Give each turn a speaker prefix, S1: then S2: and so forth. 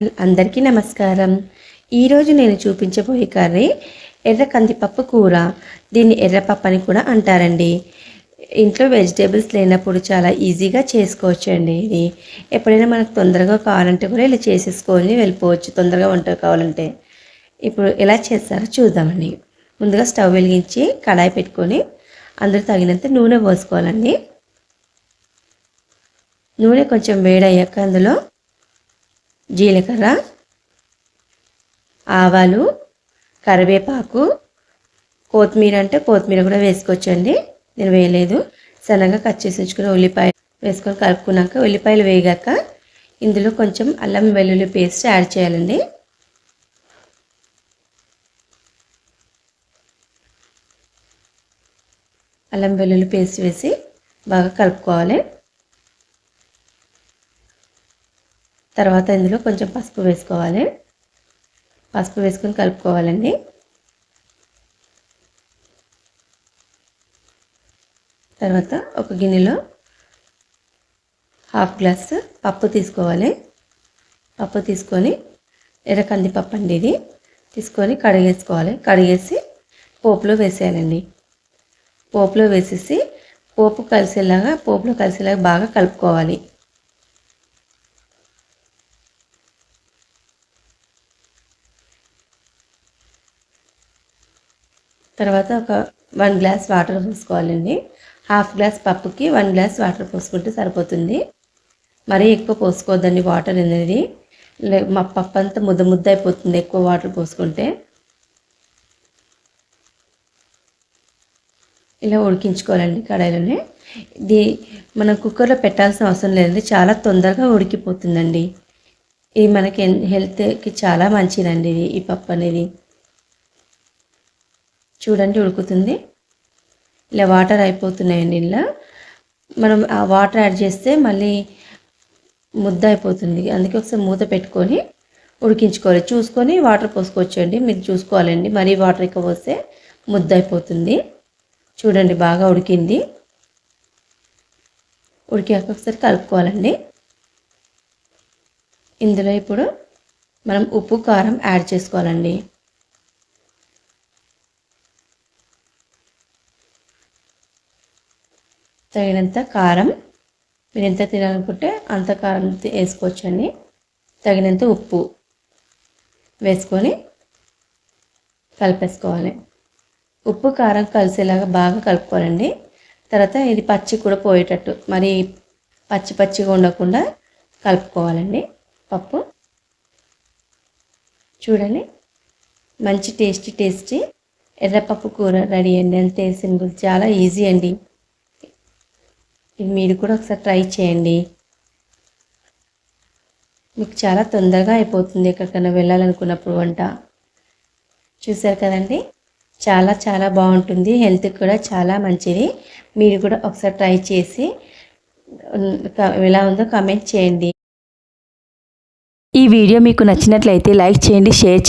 S1: అందరికీ నమస్కారం. ఈరోజు నేను చూపించబోయే కర్రీ ఎర్ర కందిపప్పు కూర. దీన్ని ఎర్రపప్పు అని కూడా అంటారండి. ఇంట్లో వెజిటేబుల్స్ లేనప్పుడు చాలా ఈజీగా చేసుకోవచ్చు అండి ఇది. ఎప్పుడైనా మనకు తొందరగా కావాలంటే కూడా ఇలా చేసేసుకొని వెళ్ళిపోవచ్చు. తొందరగా వంట కావాలంటే. ఇప్పుడు ఎలా చేస్తారో చూద్దామండి. ముందుగా స్టవ్ వెలిగించి కడాయి పెట్టుకొని అందరూ తగినంత నూనె పోసుకోవాలండి. నూనె కొంచెం వేడయ్యాక అందులో జీలకర్ర ఆవాలు కరివేపాకు కొత్తిమీర అంటే కొత్తిమీర కూడా వేసుకోవచ్చండి. నేను వేయలేదు. సన్నగా కట్ చేసి ఉంచుకున్న ఉల్లిపాయ వేసుకొని కలుపుకున్నాక ఉల్లిపాయలు వేగాక ఇందులో కొంచెం అల్లం వెల్లుల్లి పేస్ట్ యాడ్ చేయాలండి. అల్లం వెల్లుల్లి పేస్ట్ వేసి బాగా కలుపుకోవాలి. తర్వాత ఇందులో కొంచెం పసుపు వేసుకోవాలి. పసుపు వేసుకొని కలుపుకోవాలండి. తర్వాత ఒక గిన్నెలో హాఫ్ గ్లాస్ పప్పు తీసుకోవాలి. పప్పు తీసుకొని ఎర్ర కందిపప్పు అండి ఇది. తీసుకొని కడిగేసుకోవాలి. కడిగేసి పోపులో వేసేయాలండి. పోపులో వేసేసి పోపు కలిసేలాగా పోపులో కలిసేలాగా బాగా కలుపుకోవాలి. తర్వాత ఒక వన్ గ్లాస్ వాటర్ పోసుకోవాలండి. హాఫ్ గ్లాస్ పప్పుకి వన్ గ్లాస్ వాటర్ పోసుకుంటే సరిపోతుంది. మరీ ఎక్కువ పోసుకోవద్దండి వాటర్ అనేది. మా పప్పు అంతా ముద్ద ముద్ద అయిపోతుంది ఎక్కువ వాటర్ పోసుకుంటే. ఇలా ఉడికించుకోవాలండి కడాయిలోనే. ఇది మనం కుక్కర్లో పెట్టాల్సిన అవసరం లేదండి. చాలా తొందరగా ఉడికిపోతుందండి. ఇది మనకి హెల్త్కి చాలా మంచిదండి ఇది ఈ పప్పు అనేది. చూడండి ఉడుకుతుంది. ఇలా వాటర్ అయిపోతున్నాయండి ఇలా మనం ఆ వాటర్ యాడ్ చేస్తే మళ్ళీ ముద్ద అయిపోతుంది. అందుకే ఒకసారి మూత పెట్టుకొని ఉడికించుకోవాలి. చూసుకొని వాటర్ పోసుకోవచ్చండి. మీరు చూసుకోవాలండి. మరీ వాటర్ ఎక్కువ పోస్తే ముద్ద అయిపోతుంది. చూడండి బాగా ఉడికింది. ఉడికాక ఒకసారి కలుపుకోవాలండి. ఇందులో ఇప్పుడు మనం ఉప్పు కారం యాడ్ చేసుకోవాలండి. తగినంత కారం మీరు ఎంత తినాలనుకుంటే అంత కారం వేసుకోవచ్చండి. తగినంత ఉప్పు వేసుకొని కలిపేసుకోవాలి. ఉప్పు కారం కలిసేలాగా బాగా కలుపుకోవాలండి. తర్వాత ఇది పచ్చి కూడా పోయేటట్టు మరి పచ్చి పచ్చిగా ఉండకుండా కలుపుకోవాలండి. పప్పు చూడండి మంచి టేస్టీ టేస్టీ ఎర్రపప్పు కూర రెడీ అండి. అంతే సింపుల్ చాలా ఈజీ అండి. ఇది మీరు కూడా ఒకసారి ట్రై చేయండి. మీకు చాలా తొందరగా అయిపోతుంది ఎక్కడికైనా వెళ్ళాలనుకున్నప్పుడు వంట. చూసారు కదండి? చాలా చాలా బాగుంటుంది. హెల్త్కి కూడా చాలా మంచిది. మీరు కూడా ఒకసారి ట్రై చేసి ఎలా ఉందో కామెంట్ చేయండి.
S2: ఈ వీడియో మీకు నచ్చినట్లయితే లైక్ చేయండి షేర్ చేయండి.